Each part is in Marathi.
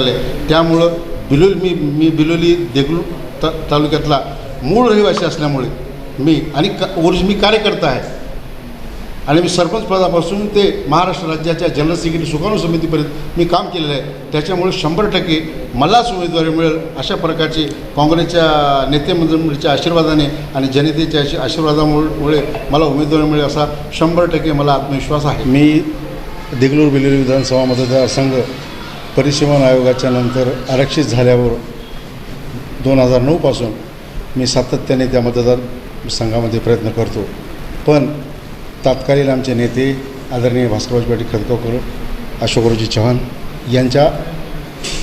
आले त्यामुळं बिलोली मी मी बिलोली देगलू त तालुक्यातला मूळ रहिवासी असल्यामुळे मी आणि क ओरिज मी कार्यकर्ता आहे. आणि मी सरपंच पदापासून ते महाराष्ट्र राज्याच्या जनरल सेक्रेटरी सुकाणू समितीपर्यंत मी काम केलेलं आहे. त्याच्यामुळे शंभर टक्के मलाच उमेदवारी मिळेल अशा प्रकारचे काँग्रेसच्या नेतेमंडळीच्या आशीर्वादाने आणि जनतेच्या आशीर्वादामुळे मला उमेदवारी मिळेल असा शंभर टक्के मला आत्मविश्वास आहे. मी देगलूर बिलोली विधानसभा मतदारसंघ परिसीमन आयोगाच्या नंतर आरक्षित झाल्यावर दोन हजार नऊपासून मी सातत्याने त्या मतदार संघामध्ये प्रयत्न करतो. पण तात्कालीन आमचे नेते आदरणीय भास्करराज पाटील खतगावकर अशोकरावजी चव्हाण यांच्या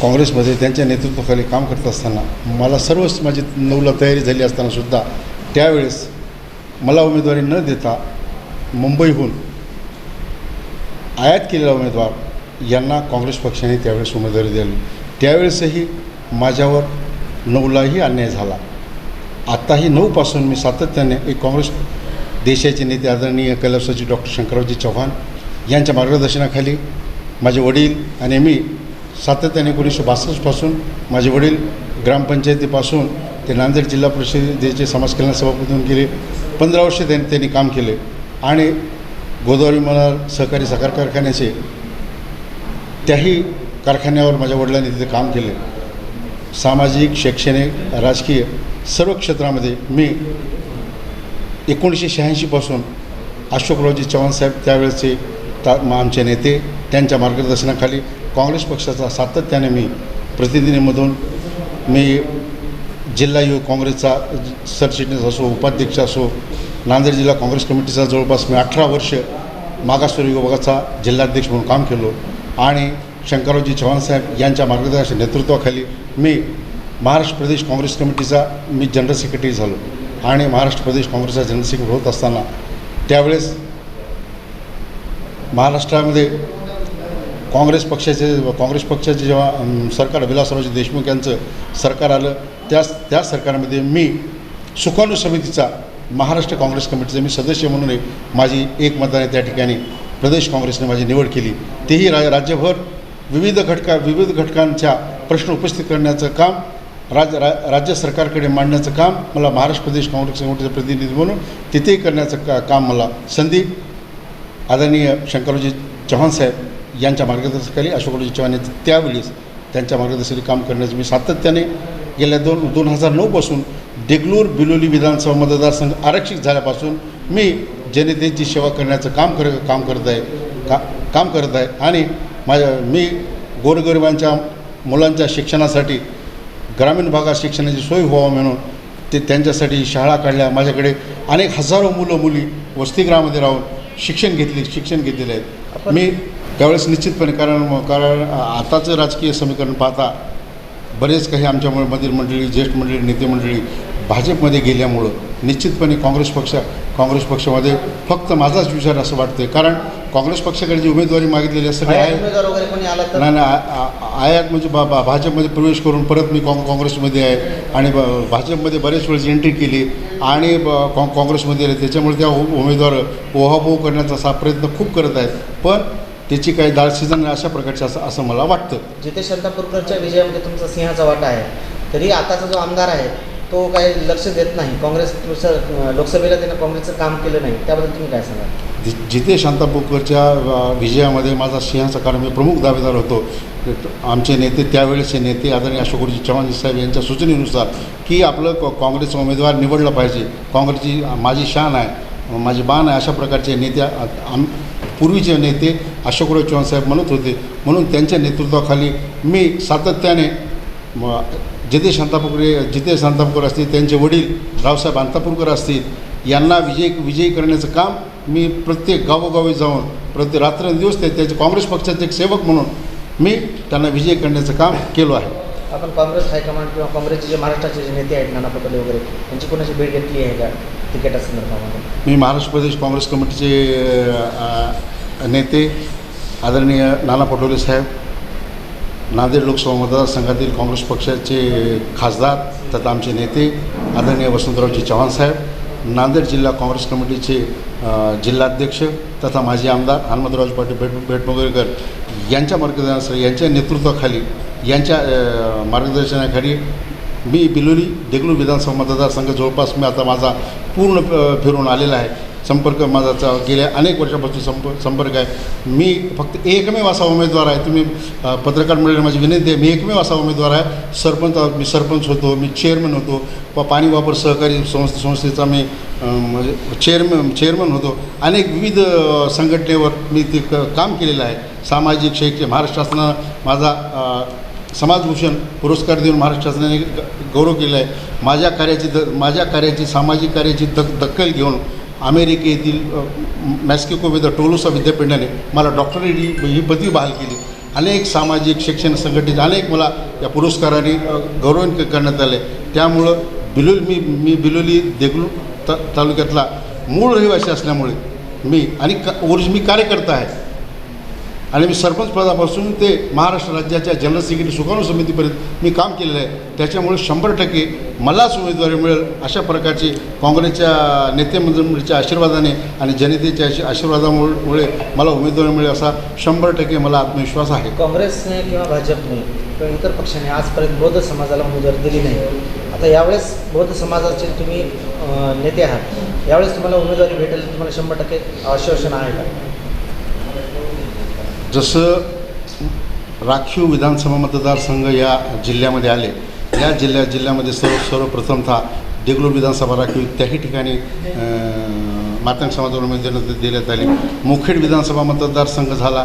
काँग्रेसमध्ये त्यांच्या नेतृत्वाखाली काम करत असताना मला सर्वच माझी नऊला तयारी झाली असतानासुद्धा त्यावेळेस मला उमेदवारी न देता मुंबईहून आयात केलेला उमेदवार यांना काँग्रेस पक्षाने त्यावेळेस उमेदवारी दिली. त्यावेळेसही माझ्यावर नऊलाही अन्याय झाला. आत्ताही नऊपासून मी सातत्याने एक काँग्रेस देशाचे नेते आदरणीय कैलासजी डॉक्टर शंकररावजी चव्हाण यांच्या मार्गदर्शनाखाली माझे वडील आणि मी सातत्याने एकोणीसशे बासष्टपासून माझे वडील ग्रामपंचायतीपासून ते नांदेड जिल्हा परिषदेचे समाज कल्याण सभापतीतून गेले. पंधरा वर्ष त्यांनी त्यांनी काम केले. आणि गोदावरी मनार सहकारी साखर कारखान्याचे त्याही कारखान्यावर माझ्या वडिलांनी तिथे काम केले. सामाजिक शैक्षणिक राजकीय सर्व क्षेत्रामध्ये मी एकोणीसशे शहाऐंशीपासून अशोकरावजी चव्हाणसाहेब त्यावेळेचे ता आमचे नेते त्यांच्या मार्गदर्शनाखाली काँग्रेस पक्षाचा सातत्याने मी प्रतिनिधीमधून मी जिल्हा युवक काँग्रेसचा सरचिटणीस असो उपाध्यक्ष असो नांदेड जिल्हा काँग्रेस कमिटीचा जवळपास मी अठरा वर्ष मागासवर्गीय विभागाचा जिल्हाध्यक्ष म्हणून काम केलो. आणि शंकररावजी चव्हाणसाहेब यांच्या मार्गदर्शन नेतृत्वाखाली मी महाराष्ट्र प्रदेश काँग्रेस कमिटीचा मी जनरल सेक्रेटरी झालो. आणि महाराष्ट्र प्रदेश काँग्रेसचा जनरल सेक्रेटरी होत असताना त्यावेळेस महाराष्ट्रामध्ये काँग्रेस पक्षाचे काँग्रेस पक्षाचे जेव्हा सरकार विलासरावजी देशमुख यांचं सरकार आलं त्याच त्या सरकारमध्ये मी सुकाणू समितीचा महाराष्ट्र काँग्रेस कमिटीचा मी सदस्य म्हणून माझी एक मतदाने त्या ठिकाणी. प्रदेश काँग्रेसने माझी निवड केली. तेही रा राज्यभर विविध घटका विविध घटकांच्या प्रश्न उपस्थित करण्याचं काम राज रा राज्य सरकारकडे मांडण्याचं काम मला महाराष्ट्र प्रदेश काँग्रेस संघटनेचे प्रतिनिधी म्हणून तिथेही करण्याचं का काम मला संधी आदरणीय शंकरजी चव्हाणसाहेब यांच्या मार्गदर्शनाखाली अशोकरावजी चव्हाण यांचं त्यावेळीस त्यांच्या मार्गदर्शनाखाली काम करण्याचं मी सातत्याने गेल्या दोन दोन हजार नऊपासून देगलूर बिलोली विधानसभा मतदारसंघ आरक्षित झाल्यापासून मी जनतेची सेवा करण्याचं काम कर काम करत आहे का काम करत आहे आणि माझ्या मी गोरगरिबांच्या मुलांच्या शिक्षणासाठी ग्रामीण भागात शिक्षणाची सोय व्हावं म्हणून ते त्यांच्यासाठी शाळा काढल्या. माझ्याकडे अनेक हजारो मुलं मुली वसतिगृहामध्ये राहून शिक्षण घेतले शिक्षण घेतलेले आहेत. मी त्यावेळेस निश्चितपणे कारण कारण आताचं राजकीय समीकरण पाहता बरेच काही आमच्या म- मधील मंडळी ज्येष्ठ मंडळी नेते मंडळी भाजपमध्ये गेल्यामुळं निश्चितपने काँग्रेस पक्ष काँग्रेस पक्षामध्ये फक्त माझाच विचार असं वाटतं कारण काँग्रेस पक्षाकडे जी उमेदवारी मागितलेली आहे सगळे आहे नाही आयात म्हणजे बा बा भाजपमध्ये प्रवेश करून परत मी काँ काँग्रेसमध्ये आहे. आणि ब भाजपमध्ये बरेच वेळेस एंट्री केली. आणि काँ काँग्रेसमध्ये आले. त्याच्यामुळे त्या उमेदवार ओहापोह करण्याचा असा प्रयत्न खूप करत आहेत. पण त्याची काही दाळ सीझन अशा प्रकारचं असं असं मला वाटतं. जिथे शंतापूरकरच्या विजयामध्ये तुमचा सिंहाचा वाटा आहे. तरी आताचा जो आमदार आहे तो काही लक्ष देत नाही. काँग्रेस लोकसभेला त्यानं काँग्रेसचं काम केलं नाही. त्याबद्दल तुम्ही काय सांगा जि- जिथे शांता अ, विजयामध्ये माझा सिंहाचा कारण मी प्रमुख दावेदार होतो. आमचे नेते त्यावेळेचे नेते आदरणीय अशोकजी चव्हाण साहेब यांच्या सूचनेनुसार की आपलं क- काँग्रेसचा उमेदवार निवडला पाहिजे. काँग्रेसची माझी शान आहे माझी बाण आहे अशा प्रकारचे नेत्या आम पूर्वीचे नेते अशोकराव चव्हाण साहेब म्हणत होते. म्हणून त्यांच्या नेतृत्वाखाली मी सातत्याने जिथे शांतापूरकर जिथे शांतापूरकर असतील त्यांचे वडील रावसाहेब अंतापूरकर असतील यांना विजय विजयी करण्याचं काम मी प्रत्येक गावोगावी जाऊन प्रत्येक रात्रंदिवस ते त्याचे काँग्रेस पक्षाचे एक सेवक म्हणून मी त्यांना विजयी करण्याचं काम केलो आहे. आपण काँग्रेस हायकमांड किंवा काँग्रेसचे जे महाराष्ट्राचे जे नेते आहेत नाना पटोले वगैरे यांची कोणाची भेट घेतली आहे का तिकिटा संदर्भामध्ये? मी महाराष्ट्र प्रदेश काँग्रेस कमिटीचे नेते आदरणीय नाना पटोले साहेब नांदेड लोकसभा मतदारसंघातील काँग्रेस पक्षाचे खासदार तथा आमचे नेते आदरणीय वसंतरावजी चव्हाण साहेब नांदेड जिल्हा काँग्रेस कमिटीचे जिल्हाध्यक्ष तथा माजी आमदार हनुमंतरावजी पाटील भेट भेटमुगेकर यांच्या मार्गदर्शना यांच्या नेतृत्वाखाली यांच्या मार्गदर्शनाखाली मी बिलोली देगलूर विधानसभा मतदारसंघ जवळपास मी आता माझा पूर्ण फिरून आलेला आहे. संपर्क माझा चा- गेल्या अनेक वर्षापासून संप संपर्क आहे. मी फक्त एकमेव असा उमेदवार आहे. तुम्ही पत्रकार मंडळी माझी विनंती आहे मी एकमेव असा उमेदवार आहे. सरपंच मी सरपंच होतो मी चेअरमन होतो. व पाणी वापर सहकारी संस्थे संस्थेचा मी म्हणजे चेअरमन चेअरमन होतो. अनेक विविध संघटनेवर मी ते क काम केलेलं आहे. सामाजिक शैक्षणिक महाराष्ट्र शासनानं माझा समाजभूषण पुरस्कार देऊन महाराष्ट्र शासनाने गौरव केला आहे माझ्या कार्याची द माझ्या कार्याची सामाजिक कार्याची दक दखल घेऊन अमेरिकेतील अ, मॅस्किको विद टोलोसा विद्यापीठाने मला डॉक्टरेट ही ही पदवी बहाल केली. अनेक सामाजिक शैक्षणिक संघटित अनेक मला या पुरस्काराने गौरवान्वित करण्यात आले. त्यामुळं बिलोली मी मी बिलोली देगलू ता तालुक्यातला मूळ रहिवासी असल्यामुळे मी आणि का ओरिज मी कार्यकर्ता आहे. आणि मी सरपंच पदापासून ते महाराष्ट्र राज्याच्या जनरल सेक्रेटरी सुकाणू समितीपर्यंत मी काम केलेलं आहे. त्याच्यामुळे शंभर टक्के मलाच उमेदवारी मिळेल अशा प्रकारची काँग्रेसच्या नेतेमंडळीच्या आशीर्वादाने आणि जनतेच्या आशीर्वादामुळे मला उमेदवारी मिळेल असा शंभर टक्के मला आत्मविश्वास आहे. काँग्रेसने किंवा भाजपने किंवा इतर पक्षाने आजपर्यंत बौद्ध समाजाला उमेदवारी दिली नाही. आता यावेळेस बौद्ध समाजाचे तुम्ही नेते आहात. यावेळेस तुम्हाला उमेदवारी भेटेल तुम्हाला शंभर टक्के आश्वासन आहे का? जसं राखीव विधानसभा मतदारसंघ या जिल्ह्यामध्ये आले या जिल्ह्या जिल्ह्यामध्ये सर्व सर्वप्रथमतः देगलूर विधानसभा राखीव. त्याही ठिकाणी मातंग समाजावर उमेदवारी देण्यात आली. मुखेड विधानसभा मतदारसंघ झाला.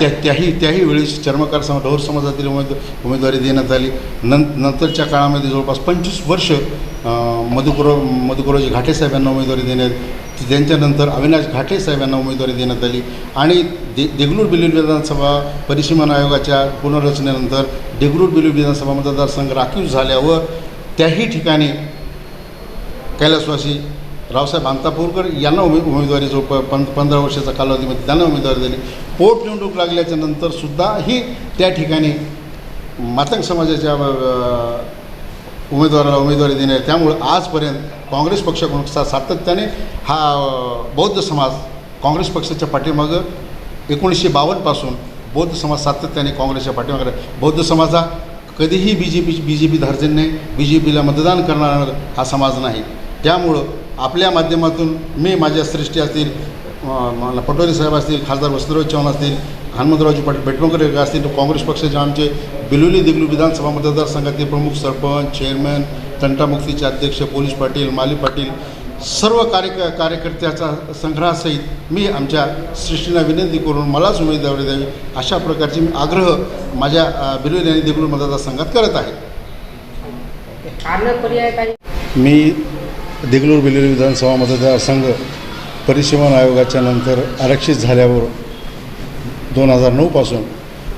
त्या त्याही त्याही वेळेस चर्मकार समाज ढोर समाजातील उमेद उमेदवारी देण्यात आली. नं नंतरच्या काळामध्ये जवळपास पंचवीस वर्ष अं, मधुकुर मधुकुराजी घाटे साहेबांना उमेदवारी देण्यात त्यांच्यानंतर अविनाश घाटे साहेबांना उमेदवारी देण्यात आली. आणि दे देगलूर बिलूर विधानसभा परिसीमन आयोगाच्या पुनर्रचनेनंतर देगलूर बिलूर विधानसभा मतदारसंघ राखीव झाल्यावर त्याही ठिकाणी कैलासवासी रावसाहेब अंतापूरकर यांना उमे उमेदवारी जो प पं पंधरा वर्षाचा कालावधीमध्ये त्यांना उमेदवारी दिली. पोटनिवडणूक लागल्याच्या नंतरसुद्धा ही त्या ठिकाणी मातंग समाजाच्या उमेदवाराला उमेदवारी देणे त्यामुळं आजपर्यंत काँग्रेस पक्षाकडून सा सातत्याने हा बौद्ध समाज काँग्रेस पक्षाच्या पाठीमागं एकोणीसशे बावन्नपासून बौद्ध समाज सातत्याने काँग्रेसच्या पाठीमागं बौद्ध समाज हा कधीही B J P B J P धार्जन नाही बी जे पीला मतदान करणारा हा समाज नाही. त्यामुळं आपल्या माध्यमातून मी माझ्या सृष्टी असतील मला पटोले साहेब असतील खासदार वसंतराव चव्हाण असतील हनुमंतरावजी पाटील पेटवंकर असतील काँग्रेस पक्षाचे आमचे बिलोली देगलू विधानसभा मतदारसंघातील प्रमुख सरपंच चेअरमॅन तंटामुक्तीचे अध्यक्ष पोलीस पाटील माली पाटील सर्व कार्य कार्यकर्त्याचा संग्रहासहित मी आमच्या सृष्टीला विनंती करून मलाच उमेदवारी द्यावी अशा प्रकारची मी आग्रह माझ्या बिलोली आणि देगलूर मतदारसंघात करत आहे. अन्य पर्याय काही मी देगलूर बिलोली विधानसभा मतदारसंघ परिसीमन आयोगाच्या नंतर आरक्षित झाल्यावर दोन हजार नऊपासून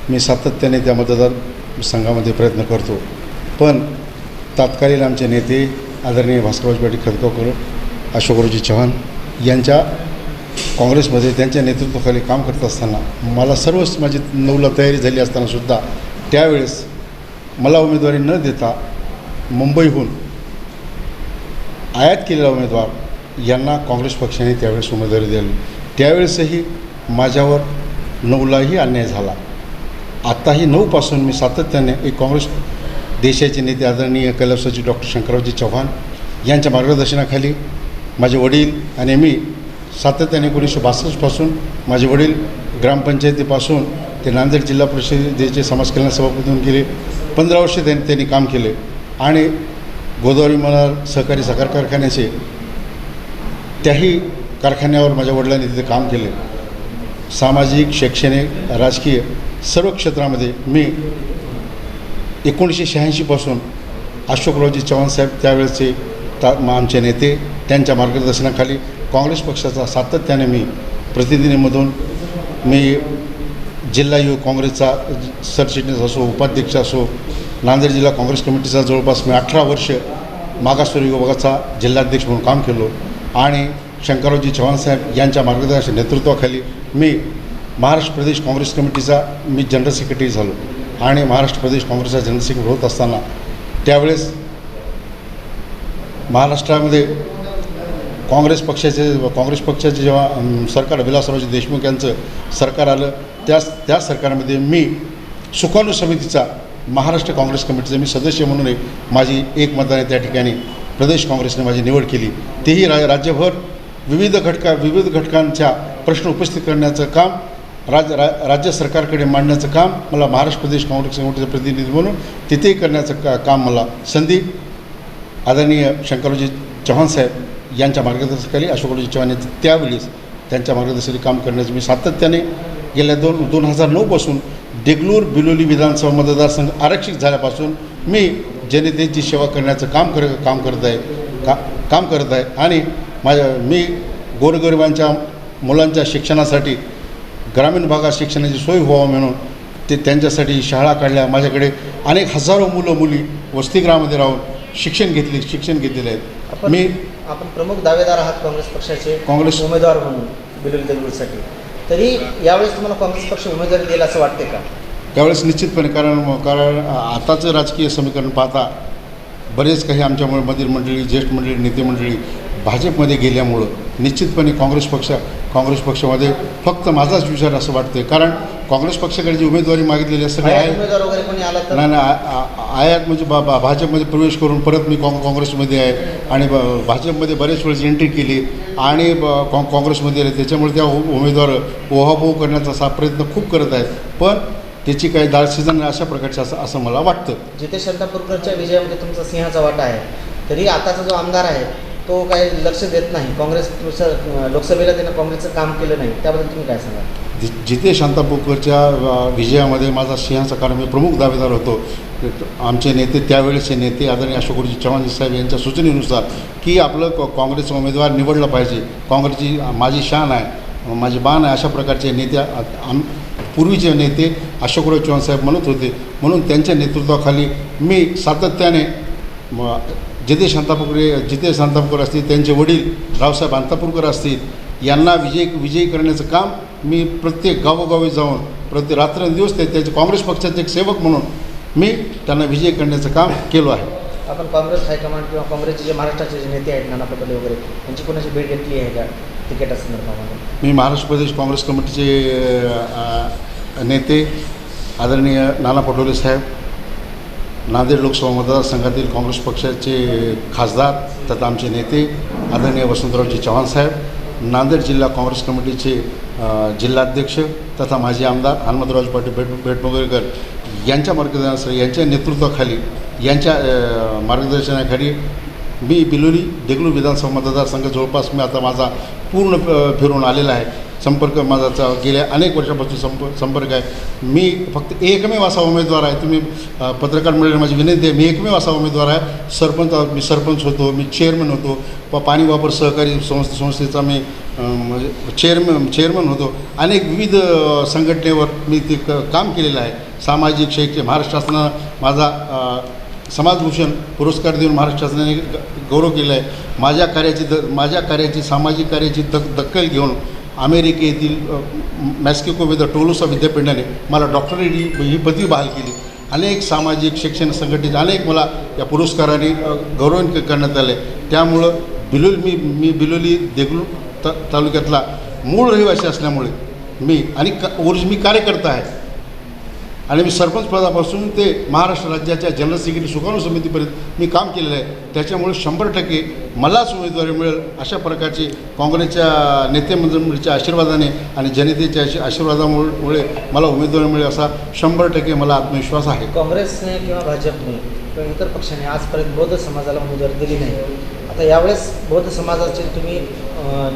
मी सातत्याने त्या मतदार संघामध्ये प्रयत्न करतो. पण तात्कालीन आमचे नेते आदरणीय भास्करराज पाटील खतगावकर अशोकरावजी चव्हाण यांच्या काँग्रेसमध्ये त्यांच्या नेतृत्वाखाली काम करत असताना मला सर्वच माझी नऊला तयारी झाली असतानासुद्धा त्यावेळेस मला उमेदवारी न देता मुंबईहून आयात केलेला उमेदवार यांना काँग्रेस पक्षाने त्यावेळेस उमेदवारी दिली. त्यावेळेसही माझ्यावर नऊलाही अन्याय झाला. आत्ताही नऊपासून मी सातत्याने एक काँग्रेस देशाचे नेते आदरणीय कैलासवाजी डॉक्टर शंकररावजी चव्हाण यांच्या मार्गदर्शनाखाली माझे वडील आणि मी सातत्याने एकोणीसशे बासष्टपासून माझे वडील ग्रामपंचायतीपासून ते नांदेड जिल्हा परिषदेचे समाज कल्याण सभापती म्हणून गेले. पंधरा वर्षे त्यांनी त्यांनी काम केले. आणि गोदावरी मला सहकारी साखर कारखान्याचे त्याही कारखान्यावर माझ्या वडिलांनी तिथे काम केले. सामाजिक शैक्षणिक राजकीय सर्व क्षेत्रामध्ये मी एकोणीसशे शहाऐंशीपासून अशोकरावजी चव्हाण साहेब त्यावेळेचे ता आमचे नेते त्यांच्या मार्गदर्शनाखाली काँग्रेस पक्षाचा सातत्याने मी प्रतिनिधीमधून मी जिल्हा युवक काँग्रेसचा सरचिटणीस असो उपाध्यक्ष असो नांदेड जिल्हा काँग्रेस कमिटीचा जवळपास मी अठरा वर्ष मागासवर्गीय विभागाचा जिल्हाध्यक्ष म्हणून काम केलो आणि शंकररावजी चव्हाण साहेब यांच्या मार्गदर्शन नेतृत्वाखाली मी महाराष्ट्र प्रदेश काँग्रेस कमिटीचा मी जनरल सेक्रेटरी झालो आणि महाराष्ट्र प्रदेश काँग्रेसचा जनरल सेक्रेटरी होत असताना त्यावेळेस महाराष्ट्रामध्ये काँग्रेस पक्षाचे काँग्रेस पक्षाचे जेव्हा सरकार विलासरावजी देशमुख यांचं सरकार आलं त्याच त्या सरकारमध्ये मी सुकाणू समितीचा महाराष्ट्र काँग्रेस कमिटीचं मी सदस्य म्हणून एक माझी एक मतदाने त्या ठिकाणी. प्रदेश काँग्रेसने माझी निवड केली. तेही रा राज्यभर विविध घटका विविध घटकांच्या प्रश्न उपस्थित करण्याचं काम राज्य रा राज्य सरकारकडे मांडण्याचं काम मला महाराष्ट्र प्रदेश काँग्रेस कमिटीचा प्रतिनिधी म्हणून तिथेही करण्याचं का काम मला संधी आदरणीय शंकरजी चव्हाण साहेब यांच्या मार्गदर्शनाखाली अशोकरावजी चव्हाण यांचं त्यावेळेस त्यांच्या मार्गदर्शनाखाली काम करण्याचं मी सातत्याने गेल्या दोन दोन हजार नऊपासून देगलूर बिलोली विधानसभा मतदारसंघ आरक्षित झाल्यापासून मी जनतेची सेवा करण्याचं काम कर काम करत आहे. का काम करत आहे. आणि माझ्या मी गोरगरिबांच्या मुलांच्या शिक्षणासाठी ग्रामीण भागात शिक्षणाची सोय व्हावं म्हणून ते त्यांच्यासाठी शाळा काढल्या. माझ्याकडे अनेक हजारो मुलं मुली वसतिगृहामध्ये राहून शिक्षण घेतले शिक्षण घेतलेले आहेत. मी आपण प्रमुख दावेदार आहात काँग्रेस पक्षाचे काँग्रेस- उमेदवार म्हणून बिलोली देगलूरसाठी तरी यावेळेस तुम्हाला काँग्रेस पक्ष उमेदवारी देईल असं वाटते का? त्यावेळेस निश्चितपणे कारण कारण आताचं राजकीय समीकरण पाहता बरेच काही आमच्या म- मधील मंडळी ज्येष्ठ मंडळी नेते मंडळी भाजपमध्ये गेल्यामुळं निश्चितपणे काँग्रेस पक्ष काँग्रेस पक्षामध्ये फक्त माझाच विचार असं वाटतं कारण काँग्रेस पक्षाकडे जी उमेदवारी मागितलेली आहे सगळे आयात नाही आयात म्हणजे बा भाजपमध्ये प्रवेश करून परत मी काँग काँग्रेसमध्ये आहे. आणि भाजपमध्ये बरेच वेळेस एंट्री केली. आणि कॉ काँ काँग्रेसमध्ये आले. त्याच्यामुळे त्या उमेदवार ओहापोह करण्याचा असा प्रयत्न खूप करत आहेत. पण त्याची काही दाळशिजन अशा प्रकारची असं असं मला वाटतं. जिथे शांतापूरकरच्या विजयामध्ये तुमचा सिंहाचा वाटा आहे. तरी आताचा जो आमदार आहे तो काही लक्ष देत नाही. काँग्रेस लोकसभेला त्यानं काँग्रेसचं काम केलं नाही. त्याबद्दल तुम्ही काय सांगा जि- जिथे शांतापूरकरच्या विजयामध्ये माझा सिंहाचा कारण मी प्रमुख दावेदार होतो आमचे नेते त्यावेळेचे नेते आदरणीय अशोकजी चव्हाण साहेब यांच्या सूचनेनुसार की आपलं क- काँग्रेसचा उमेदवार निवडला पाहिजे. काँग्रेसची माझी शान आहे माझी बाण आहे अशा प्रकारचे नेते आम पूर्वीचे नेते अशोकराव चव्हाण साहेब म्हणत होते. म्हणून त्यांच्या नेतृत्वाखाली मी सातत्याने जिथे शांतापूरकरे जिथे शांतापूरकर असतील त्यांचे वडील रावसाहेब अंतापूरकर असतील यांना विजय विजयी करण्याचं काम मी प्रत्येक गावोगावी जाऊन प्रत्येक रात्रंदिवस ते त्याचे काँग्रेस पक्षाचे एक सेवक म्हणून मी त्यांना विजयी करण्याचं काम केलं आहे. आपण काँग्रेस हायकमांड किंवा काँग्रेसचे जे महाराष्ट्राचे जे नेते आहेत नाना पटोले वगैरे यांची कोणाची भेट घेतली आहे का तिकिटासंदर्भामध्ये मी महाराष्ट्र प्रदेश काँग्रेस कमिटीचे नेते आदरणीय नाना पटोले साहेब नांदेड लोकसभा मतदारसंघातील काँग्रेस पक्षाचे खासदार तथा आमचे नेते आदरणीय वसंतरावजी चव्हाण साहेब नांदेड जिल्हा काँग्रेस कमिटीचे जिल्हाध्यक्ष तथा माजी आमदार हनुमंतरावजी पाटील भेट बेटमोगरेकर यांच्या मार्गदर्शनाखाली यांच्या नेतृत्वाखाली यांच्या मार्गदर्शनाखाली मी बिलोली देगलूर विधानसभा मतदारसंघ जवळपास मी आता माझा पूर्ण फिरून आलेला आहे. संपर्क माझा चा- गेल्या अनेक वर्षापासून संप संपर्क आहे. मी फक्त एकमेव असा उमेदवार आहे. तुम्ही पत्रकार मंडळी माझी विनंती आहे मी एकमेव असा उमेदवार आहे. सरपंच मी सरपंच होतो मी चेअरमन होतो. प पाणी वापर सहकारी संस्थे संस्थेचा मी म्हणजे चेअरमन चेअरमन होतो. अनेक विविध संघटनेवर मी ते क काम केलेलं आहे. सामाजिक शैक्षणिक महाराष्ट्र शासनानं माझा समाजभूषण पुरस्कार देऊन महाराष्ट्र शासनाने ग- गौरव केला आहे माझ्या कार्याची द माझ्या कार्याची सामाजिक कार्याची दक दखल घेऊन अमेरिकेतील अ, मॅस्किको विद टोलोसा विद्यापीठाने मला डॉक्टरेट ही ही पदवी बहाल केली. अनेक सामाजिक शिक्षण संघटित अनेक मला या पुरस्काराने अ, गौरवान्वित करण्यात आले. त्यामुळं बिलोली मी मी बिलोली देगलू त तालुक्यातला मूळ रहिवासी असल्यामुळे मी आणि क ओरिज मी कार्यकर्ता आहे. आणि मी सरपंच पदापासून ते महाराष्ट्र राज्याच्या जनरल सेक्रेटरी सुकाणू समितीपर्यंत मी काम केलेलं आहे. त्याच्यामुळे शंभर टक्के मलाच उमेदवारी मिळेल अशा प्रकारची काँग्रेसच्या नेतेमंडळीच्या आशीर्वादाने आणि जनतेच्या आशीर्वादामुळे मला उमेदवारी मिळेल असा शंभर टक्के मला आत्मविश्वास आहे. काँग्रेसने किंवा भाजपने किंवा इतर पक्षाने आजपर्यंत बौद्ध समाजाला उमेदवारी दिली नाही. आता यावेळेस बौद्ध समाजाचे तुम्ही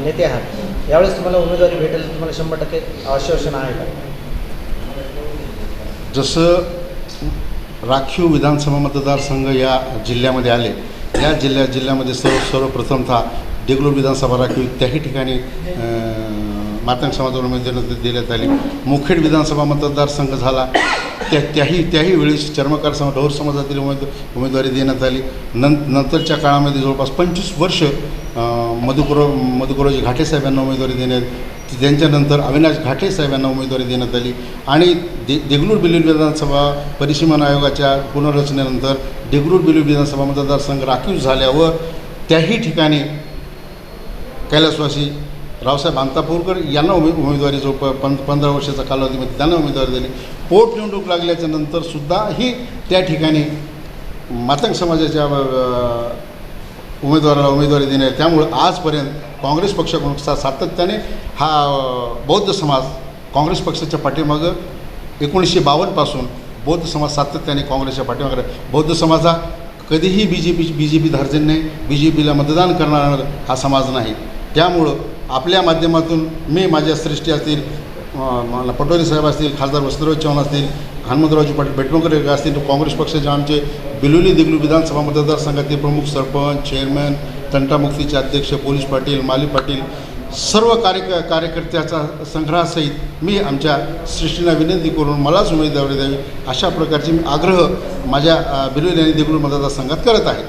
नेते आहात. यावेळेस तुम्हाला उमेदवारी भेटेल तुम्हाला शंभर टक्के आश्वासन आहे का? जसं राखीव विधानसभा मतदारसंघ या जिल्ह्यामध्ये आले या जिल्ह्या जिल्ह्यामध्ये सर्व सर्वप्रथमतः देगलूर विधानसभा राखीव त्याही ठिकाणी मातंग समाजाला म्हणजे उमेदवारी देण्यात आली. मुखेड विधानसभा मतदारसंघ झाला. त्या त्याही त्याही वेळेस चर्मकार समाज ढोर समाजातील उमेद उमेदवारी देण्यात आली. नं नंतरच्या काळामध्ये जवळपास पंचवीस वर्ष मधुकुरो मधुकुरोजी मधुकुरावजी घाटे यांना उमेदवारी देण्यात त्यांच्यानंतर अविनाश घाटे साहेब यांना उमेदवारी देण्यात आली. आणि दे देगलूर बिलूर विधानसभा परिसीमन आयोगाच्या पुनर्रचनेनंतर देगलूर बिलूर विधानसभा मतदारसंघ राखीव झाल्यावर त्याही ठिकाणी कैलासवासी रावसाहेब अंतापूरकर यांना उमे उमेदवारी जो प पं पंधरा वर्षाचा कालावधीमध्ये त्यांना उमेदवारी दिली. पोटनिवडणूक लागल्याच्या नंतर सुद्धाही त्या ठिकाणी मातंग समाजाच्या उमेदवाराला उमेदवारी देणे त्यामुळं आजपर्यंत काँग्रेस पक्षाकडून सा सातत्याने हा बौद्ध समाज काँग्रेस पक्षाच्या पाठीमागं एकोणीसशे बावन्नपासून बौद्ध समाज सातत्याने काँग्रेसच्या पाठीमागे बौद्ध समाज हा कधीही B J P B J P धार्जन नाही. बी जे पीला मतदान करणारा हा समाज नाही. त्यामुळं आपल्या माध्यमातून मी माझ्या सृष्टी असतील मला पटोले साहेब असतील खासदार वसंतराव चव्हाण असतील हनुमंतरावजी पाटील बेटमकर असतील काँग्रेस पक्षाचे आमचे बिलोली देगलू विधानसभा मतदारसंघातील प्रमुख सरपंच चेअरमॅन तंटामुक्तीचे अध्यक्ष पोलीस पाटील माली पाटील सर्व कार्य कार्यकर्त्याचा संग्रहासहित मी आमच्या सृष्टीला विनंती करून मलाच उमेदवारी द्यावी अशा प्रकारचे मी आग्रह माझ्या बिलोली आणि देगलूर मतदारसंघात करत आहे.